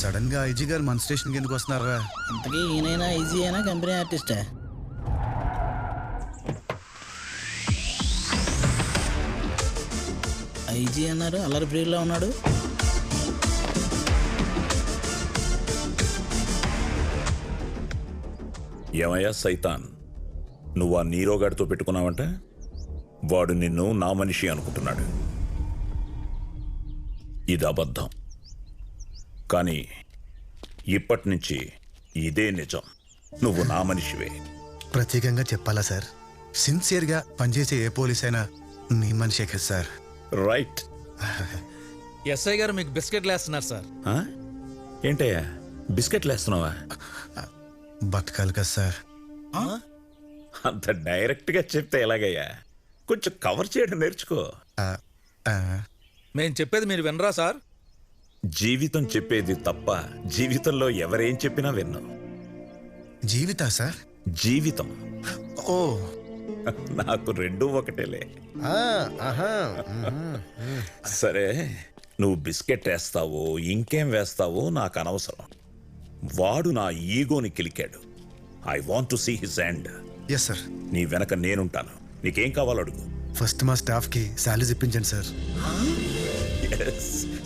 సడన్గా ఐజీ గారు మన స్టేషన్కి ఎందుకు వస్తున్నారా ఇంతకీ ఈయనైనా ఈజీ అయినా కంపెనీ ఆర్టిస్టా. ఐజీ అన్నారు అల్లరి బ్రీడ్లో ఉన్నాడు. ఏమయ్యా సైతాన్? నువ్వు ఆ నీరోగాడితో పెట్టుకున్నావంటే? వాడు నిన్ను నా మనిషి అనుకుంటున్నాడు. ఇది అబద్ధం. కానీ ఇప్పటి నుంచి ఇదే నిజం. నువ్వు నా మనిషివే. ప్రత్యేకంగా చెప్పాలా సార్? సిన్సియర్గా పనిచేసే ఏ పోలీస్ అయినా మీ మనిషే కదా సార్. రైట్ ఎస్ఐ గారు మీకు బిస్కెట్లు వేస్తున్నారు సార్. ఆ? ఏంటయ్యా? బిస్కెట్లు వేస్తున్నావా? బతకాలి కదా సార్. అంత డైరెక్ట్గా చెప్తే ఎలాగయ్యా? కొంచెం కవర్ చేయడం నేర్చుకో. ఆ, ఆ, మేము చెప్పేది మీరు వినరా సార్? జీవితం చెప్పేది తప్ప జీవితంలో ఎవరేం చెప్పినా విన్నాం. జీవితా సార్? జీవితం. ఓ. నాకు రెండూ ఒకటేలే. సరే నువ్వు బిస్కెట్ వేస్తావో ఇంకేం వేస్తావో నాకు అనవసరం. వాడు నా ఈగోని కిలికాడు. I want to see his end. Yes sir నీ వెనక నేనుంటాను. నీకేం కావాలో అడుగు. ఫస్ట్ మా స్టాఫ్కి శాలరీస్ ఇప్పించండి sir.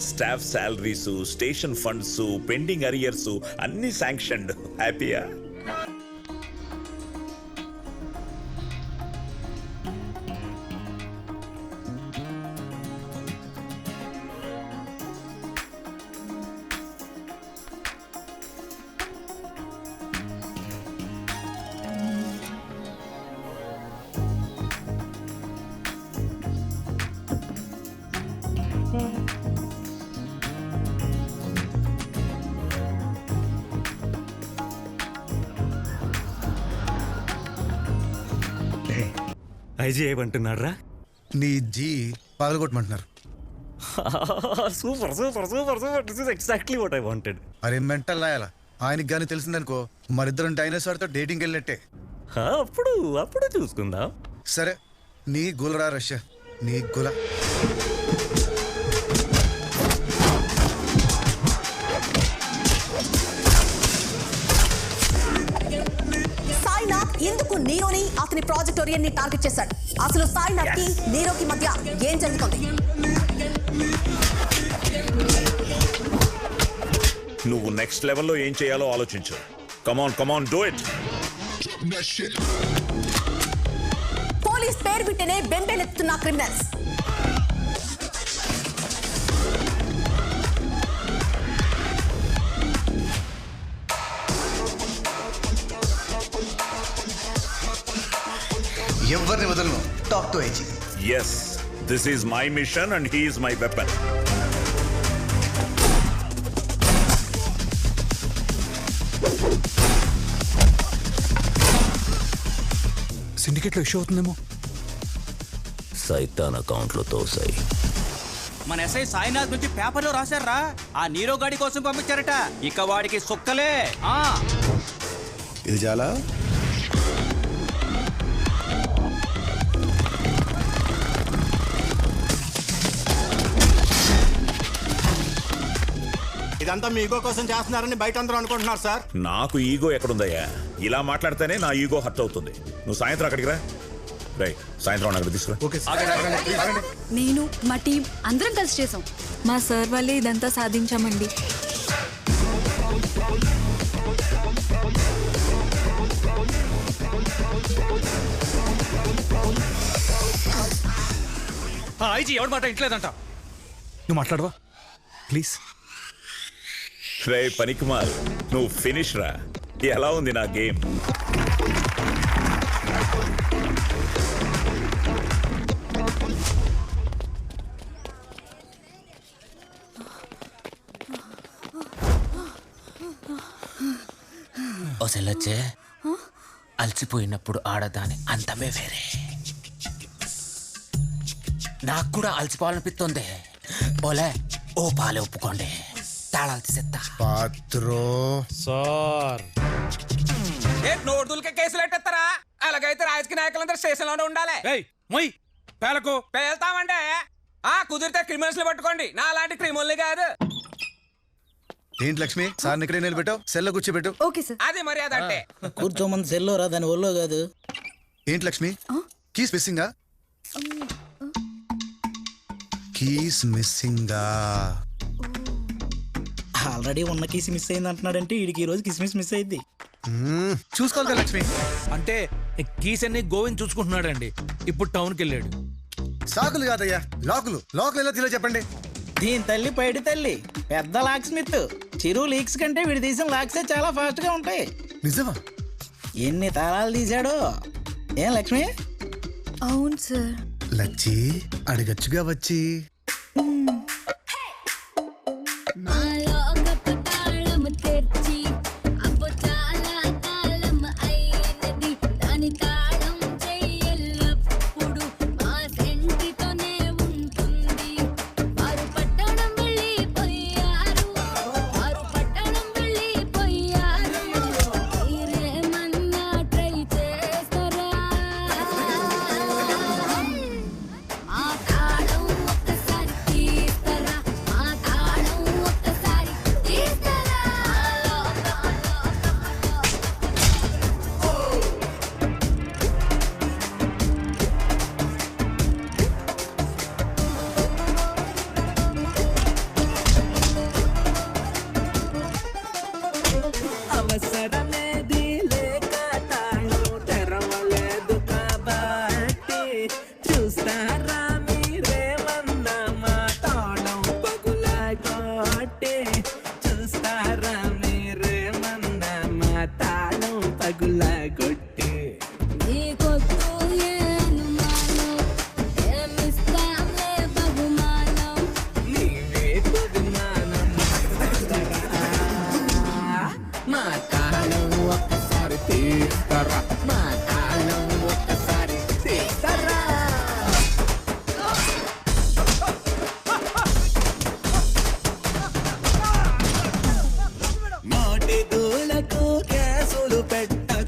Staff salaries station funds pending arrears అన్ని శాంక్షన్డ్. హ్యాపీయా? ఐజీ ఏమంటున్నారా నీ జీ పగలగొట్టమంటున్నారు. Super super super super. This is exactly what I wanted అరే మెంటల్ నాయాల ఆయనకి కానీ తెలిసిందనుకో మరిద్దరం డైనోసార్తో డేటింగ్ వెళ్ళినట్టే. అప్పుడు అప్పుడు చూసుకుందాం. సరే నీ గులరా రష్యా నీ గుల. అతని ప్రాజెక్ట్ ఓరియన్ని టార్గెట్ చేశాడు. అసలు సాయినాథ్కి నీరోకి మధ్య ఏం జరుగుతుంది? నువ్వు నెక్స్ట్ లెవెల్లో ఏం చేయాలో ఆలోచించు. Come on come on do it police పేరు వింటేనే బెంబేలెత్తుతున్న క్రిమినల్స్ ఎవరిని వదలను. Talk to IG yes this is my mission and he is my weapon సిండికేట్లో issue అవుతుందేమో? సైతాన్ అకౌంట్లో తోసాయి. మన ఎస్ఐ సాయినాథ్ నుంచి పేపర్లో రాశారా ఆ నీరో గాడి కోసం పంపించారట. ఇక వాడికి సుక్కలే. ఆ. ఇది చాలా ఇదంతా మీ ఈగో కోసం చేస్తున్నారని బయట అందరూ అనుకుంటున్నారు సార్. నాకు ఈగో ఎక్కడుందయ్యా? ఇలా మాట్లాడితేనే నా ఈగో హర్ట్ అవుతుంది. నువ్వు సాయంత్రం అక్కడికి రా. రై సాయంత్రం అక్కడ తీసుకురా. నేను మా టీం అందరం కలిసి చేసాం. మా సార్ వల్లే ఇదంతా సాధించామండి. ఐజీ ఎవరి మాట ఇంట్లేదంట నువ్వు మాట్లాడవా? ప్లీజ్. రే పనికిమాల్ నువ్వు ఫినిష్ రా. ఎలా ఉంది నా గేమ్? ఓ అలసిపోయినప్పుడు ఆడదాని అంతమే వేరే. నాకు కూడా అలసిపోవాలనిపిస్తుంది. ఓలే ఓ పాలే ఒప్పుకోండి. తాళాలు తీసేస్తా పాత్రో సార్ ఏ నోటులకే కేసులు ఎట్టేస్తారా అలాగైతే రాజకీయ నాయకులందరూ స్టేషన్లోనే ఉండాలి ఏయ్ మొయ్ పేలకు పేల్తామంటే ఆ కుదిరితే క్రిమినల్స్ పట్టుకోండి నా లాంటి క్రిమినల్ని కాదు ఏంటి లక్ష్మి సార్ ఇక్కడే నిలబెట్టావు సెల్లో కూర్చోబెట్టు ఓకే సార్ అదే మర్యాద అంటే కూర్చోమంది సెల్లోరా దాని ఒళ్ళో కాదు ఏంటి లక్ష్మి కీస్ మిస్సింగా కీస్ మిస్సింగా ఆల్రెడీ ఉన్న కిస్ మిస్ అయింది అంటున్నాడంటే వీడికి ఈ రోజు కిస్మిస్ మిస్ అయింది. చూసుకోవాలి లక్ష్మి. అంటే కీస్ అన్ని గోవింద్ చూసుకుంటున్నాడండి. ఇప్పుడు టౌన్కి వెళ్ళాడు. సాకులు కాదయ్యా లాకులు. లాకులు ఎలా తీలో చెప్పండి? దీని తల్లి పైడి తల్లి పెద్ద లాక్ స్మిత్ చిరు లీక్స్ కంటే వీడి తీసిన లాక్సే చాలా ఫాస్ట్గా ఉంటాయి. నిజమా? ఎన్ని తాళాలు తీశాడో? ఏం లక్ష్మి? అవును సార్. లచ్చి అడగచ్చుగా వచ్చి.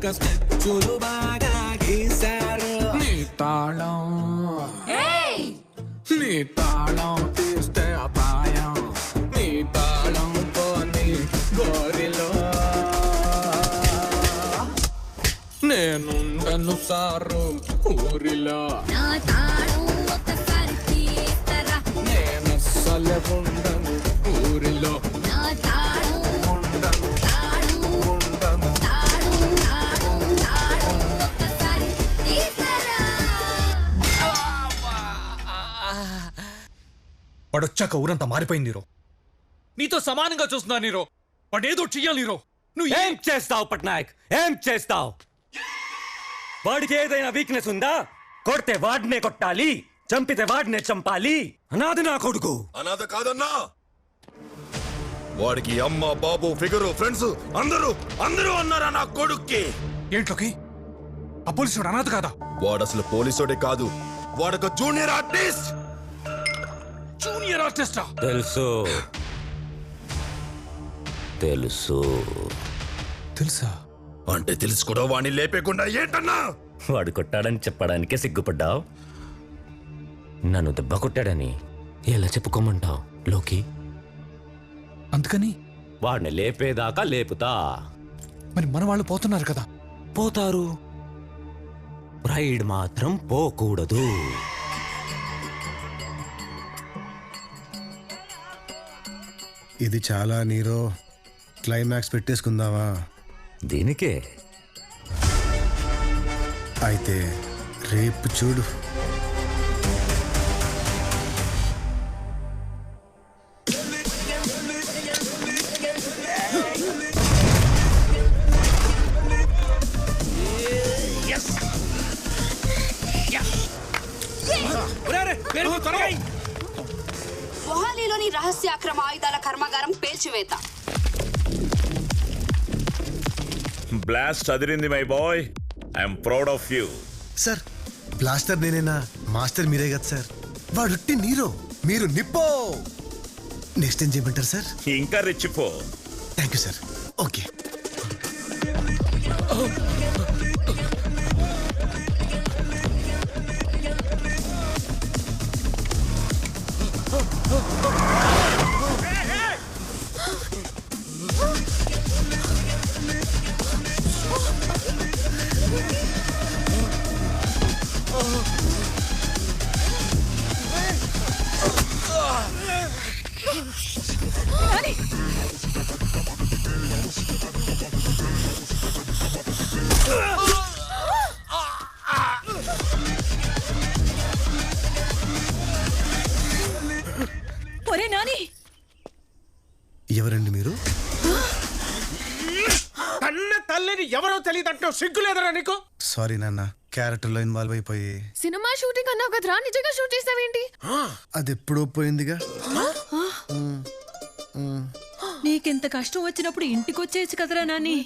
పెట్టక స్కెచ్చులు బాగా గీశారు నీ తాళం నీ తాళం తీస్తే అపాయం నీ తాళం పోని గోరిలో నేనుండను సారు ఊరిలో వాడొచ్చాక ఊరంతా మారిపోయింది నీరో. నీతో సమానంగా చూస్తున్నా నీరో. వాడు ఏదో చెయ్యాలి నీరో. నువ్వు ఏం చేస్తావు పట్నాయక్? ఏం చేస్తావు? వాడికి ఏదైనా వీక్నెస్ ఉందా? కొడితే వాడినే కొట్టాలి చంపితే వాడినే చంపాలి. అనాది నా కొడుకు. అనాథ కాదన్నా. వాడికి అమ్మ బాబు ఫిగరు ఫ్రెండ్స్ అందరూ అందరూ అన్నారా నా కొడుక్కి? ఏంట్లోకి ఆ పోలీసు అనాథ కాదా? వాడు అసలు పోలీసుడే కాదు. వాడొక జూనియర్ ఆర్టిస్ట్ జూనియర్ ఆర్టిస్టా? తెలుసు. తెలుసు. తెలుసా? అంటే తెలుసు కూడా వాడిని లేపేకుండా ఏంటన్నా? వాడు కొట్టాడని చెప్పడానికే సిగ్గుపడ్డావు? నన్ను దెబ్బ కొట్టాడని ఎలా చెప్పుకోమంటావు లోకి? అందుకని? వాడిని లేపేదాకా లేపుతా. మరి మన వాళ్ళు పోతున్నారు కదా. పోతారు. ప్రైడ్ మాత్రం పోకూడదు. ఇది చాలా నీరో క్లైమాక్స్ పెట్టేసుకుందామా? దీనికే. అయితే రేపు చూడు. అక్రమ ఆయుధాల కర్మాగారం పేల్చివేత. Blast Adirindi my boy I'm proud of you sir blaster నేనేనా మాస్టర్ మీరే కదా సార్. వాడుట్టి నీరో మీరు నిప్పో. నెక్స్ట్ ఏం చేయమంటారు సార్? ఇంకా రెచ్చిపో. Thank you sir okay Oh. నీకు? సారీ నాన్న క్యారెక్టర్లో ఇన్వాల్వ్ అయిపోయి. సినిమా షూటింగ్ అన్నావు కదరా నిజంగా షూట్ చేసావేంటి? అది ఎప్పుడో పోయిందిగా. నీకెంత కష్టం వచ్చినప్పుడు ఇంటికి వచ్చేసి కదరా నాని.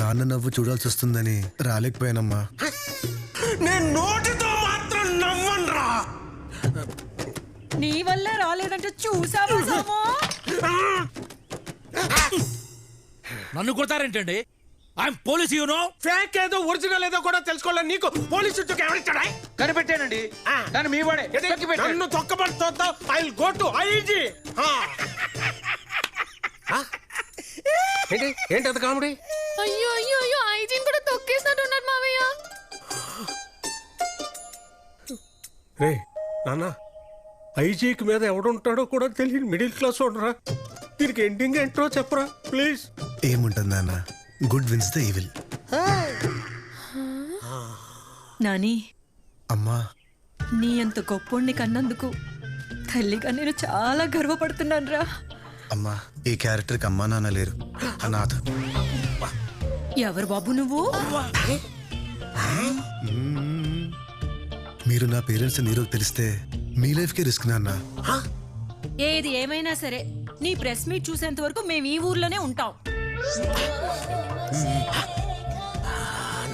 నాన్న నవ్వు చూడాల్సి వస్తుందని రాలేకపోయానమ్మా. నేను నోటితో మాత్రం నవ్వనురా. నీ వల్లే రాలేదంటే చూసావా నన్ను కొడతారేంటండి? I'm police you know fake ఏదో ఒరిజినల్ ఏదో కూడా తెలుసుకోవాలి నీకు పోలీసు ఉద్యోగం ఎవరిచ్చాడా కనిపెట్టానండి. కానీ మీ వాడే. నన్ను తొక్కబడి చూద్దాం ఐ గో టు ఐజీ ఏంటి? ఏంటి అది కామెడీ? అయ్యో అయ్యో అయ్యో ఐజీన్ కూడా తొక్కేసినట్టున్నారు మావయ్య. రే నాన్న ఐజీకి మీద ఎవడుంటాడో కూడా తెలియని మిడిల్ క్లాస్ ఉండరా దీనికి ఎండింగ్ ఏంటో చెప్పరా ప్లీజ్ ఏముంటుంది నాన్న? Good wins the evil Nani. అమ్మా. నీ అంత గొప్పోడిని కన్నందుకు తల్లిగా నేను చాలా గర్వపడుతున్నాను రా అమ్మా ఈ క్యారెక్టర్కి అమ్మా నాన్న లేరు. అనాథ. ఎవరు బాబు నువ్వు? మీరు నా పేరెంట్స్ నీరు తెలిస్తే మీ లైఫ్కి రిస్క్ నాన్న. ఏది ఏమైనా సరే నీ ప్రెస్ మీట్ చూసేంత వరకు మేము ఈ ఊర్లోనే ఉంటాం.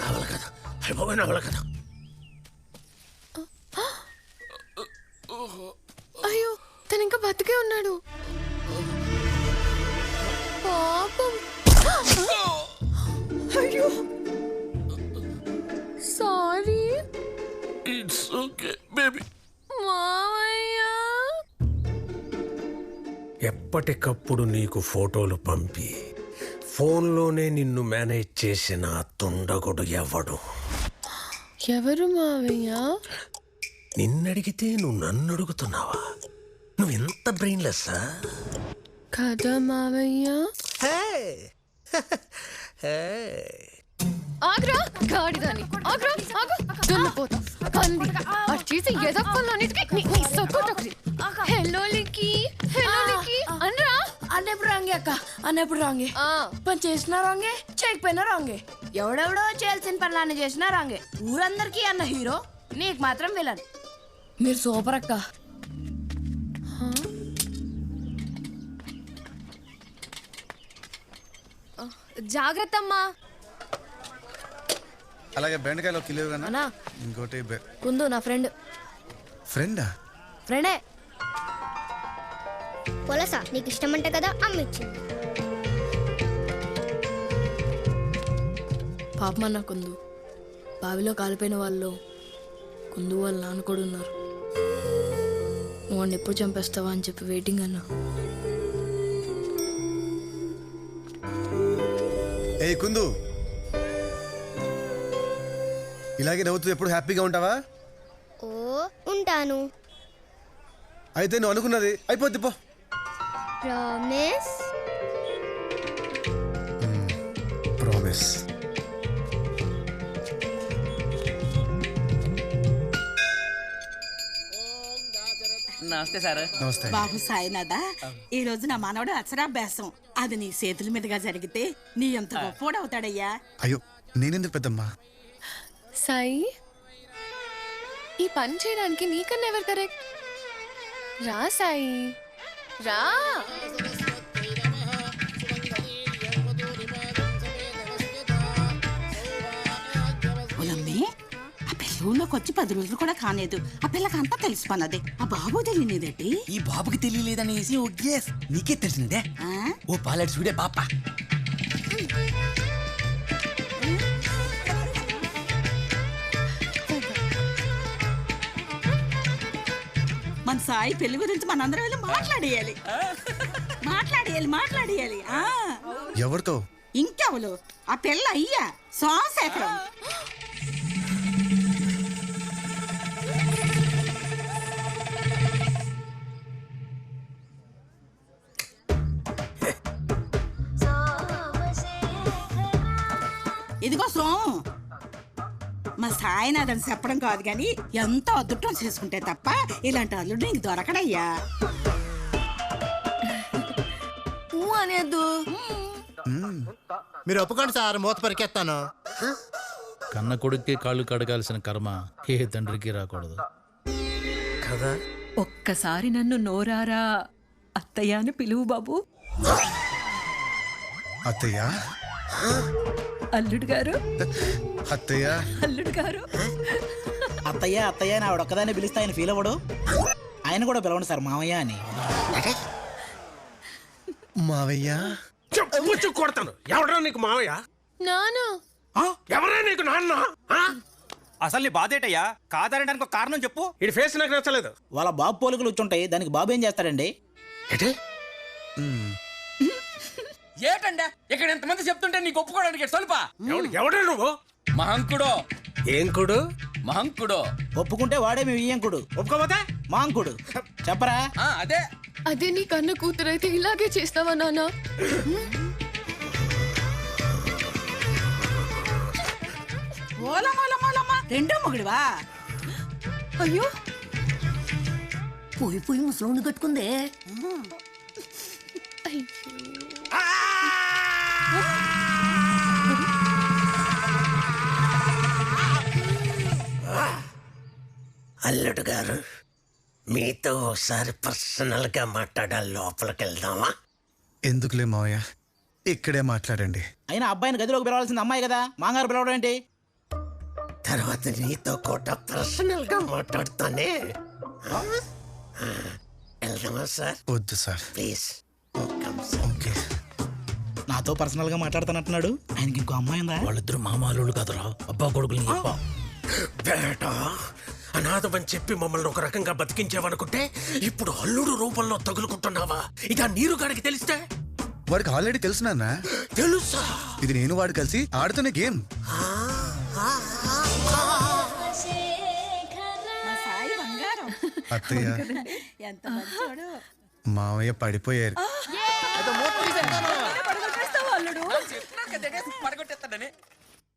నవల కదా. అయిపోయి నవల కదా. అయ్యో తను ఇంకా బతికే ఉన్నాడు పాపం అయ్యో సారీ ఇట్స్ ఓకే బేబీ మావయ్య. ఎప్పటికప్పుడు నీకు ఫోటోలు పంపి. ఫోన్లోనే నిన్ను మేనేజ్ చేసిన తుండగుడు ఎవడు? ఎవరు మావయ్య? నిన్నడిగితే నువ్వు నన్ను అడుగుతున్నావా నువ్వు ఎంత బ్రెయిన్లెస్సా కదా మావయ్య? ఆగ్రా! గాడిదాని. ఆగ్రా! ఆగు! దున్నపోతా పంది. అది చేసి ఎదప్పలన్నిటికీ నీ నీ సొక్కటొకటి అన్నప్పుడు రాంగే? పని చేసినా రాంగే చేయకపోయినా రాంగే. ఎవడెవడో చేయాల్సిన పనులన్నీ చేసినా రాంగే. ఊరందరికీ అన్న హీరో నీకు మాత్రం విలన్. మీరు సూపర్ అక్క. జాగ్రత్త అమ్మా అలాగే బెండకాయలు కిలో అన్నా. ఇంకోటి కుందు నా ఫ్రెండ్. ఫ్రెండా? ఫ్రెండే. పొలస నీకు ఇష్టమంట కదా అమ్మ ఇచ్చింది పాపమన్న కుందు? బావిలో కాలిపోయిన వాళ్ళు కుందు వాళ్ళ నాన్న కూడా ఉన్నారు. నువ్వు వాడిని ఎప్పుడు చంపేస్తావా అని చెప్పి వెయిటింగ్ అన్నా. ఏ కుందు! ఇలాగే నవ్వుతూ ఎప్పుడు హ్యాపీగా ఉంటావా? ఓ ఉంటాను. అయితే నువ్వు అనుకున్నది అయిపోద్ది పో. ప్రామిస్ ప్రామిస్ నమస్తే సార్. నమస్తే. బాబు సాయినాథ ఈ రోజు నా మనవడు అక్షరాభ్యాసం. అది నీ చేతుల మీదుగా జరిగితే నీ ఎంత గొప్పోడు అవుతాడయ్యా అయ్యో నేనెందుకు పెద్దమ్మా? సాయి ఈ పని చేయడానికి నీకన్నా ఎవరు కరెక్ట్? రా సాయి. రా. ఒలమ్మి ఆ పిల్ల ఊళ్ళోకి వచ్చి పది రోజులు కూడా కాలేదు ఆ పిల్లకి అంతా తెలిసిపోన్నది ఆ బాబు తెలియనిదేటి ఈ బాబుకి తెలియలేదనేసి ఓ గేస్ నీకే తెలిసిందే ఓ పాలెట్ చూడే పాప. సాయి పెళ్ళి గురించి మనందరం వెళ్ళి మాట్లాడేయాలి. మాట్లాడేయాలి మాట్లాడేయాలి. ఆ. ఎవరితో? ఇంకెవలు ఆ పిల్ల అయ్యా సోమశేఖరం. ఇదిగో సోము. మా సాయినాథన్ చెప్పడం కాదు కానీ ఎంతో అదృష్టం చేసుకుంటే తప్ప ఇలాంటి అల్లుడు నీకు దొరకడయ్యా. ఊ అనేద్దు మీరు ఒప్పుకోండి సార్ మూత పరికెత్తాను కన్న కొడుక్కి కాళ్ళు కడగాల్సిన కర్మ ఏ తండ్రికి రాకూడదు. కదా? ఒక్కసారి నన్ను నోరారా అత్తయ్య అని పిలువు బాబు. అత్తయ్య? అల్లుడు గారు? అత్తయ్య. అల్లుడు గారు? అత్తయ్య అత్తయ్య అని ఆవిడ ఒక్కదాన్ని పిలిస్తే ఆయన ఫీల్ అవ్వడు. ఆయన కూడా పిలవండి సార్ మామయ్య అని. మావయ్య? చెప్పు కొడతాను. ఎవడరా నీకు మావయ్య? నానా? ఎవరా నీకు నాన్న? ఆ? అసలు నీ బాధ ఏంటయ్యా? కాదనడానికి ఒక కారణం చెప్పు. ఇడి ఫేస్ నాకు నచ్చలేదు. వాళ్ళ బాబు పోలికలు వచ్చుంటాయి దానికి బాబు ఏం చేస్తాడండి? ఏటండా? ఇక్కడ ఎంతమంది చెప్తుంటే నీకు ఒప్పుకోవడానికి స్వల్ప ఎవడే నువ్వు? మహంకుడో. ఏం కుడు? మహంకుడో. ఒప్పుకుంటే వాడే మీ వియ్యంకుడు ఒప్పుకోపోతే? మాంకుడు చెప్పరా? అదే. అదే నీ కన్న కూతురైతే ఇలాగే చేస్తావా నాన్న? రెండో మొగుడువా? అయ్యో. పోయి పోయి ముసలోని కట్టుకుందే. అల్లుడు గారు మీతో ఒకసారి పర్సనల్గా మాట్లాడాలి లోపలికి వెళ్దామా ఎందుకులే మావయ్య? ఇక్కడే మాట్లాడండి. అయినా అబ్బాయిని గదిలోకి పిలవాల్సింది అమ్మాయి కదా? మాంగారు పిలవడం ఏంటి? తర్వాత నీతో కూడా పర్సనల్గా మాట్లాడుతానే వెళ్దామా సార్? వద్దు సార్. ప్లీజ్. ఓకే. నాతో పర్సనల్గా మాట్లాడుతున్నట్టున్నాడు? ఆయనకి ఇంకో అమ్మాయి ఉందా? వాళ్ళిద్దరు మామాలు కదరా. అబ్బా కొడుకులు చెప్పా బేటా? అనాథమని చెప్పి మమ్మల్ని ఒక రకంగా బతికించావనుకుంటే ఇప్పుడు అల్లుడు రూపంలో తగులుకుంటున్నావా? ఇదా నీరు గాడికి తెలిస్తే? వాడికి ఆల్రెడీ తెలుసు నాన్న. తెలుసా? ఇది నేను వాడు కలిసి ఆడుతున్న గేమ్. మా సాయి బంగారం అత్తయ్య మావయ్య పడిపోయారు అల్లుడు?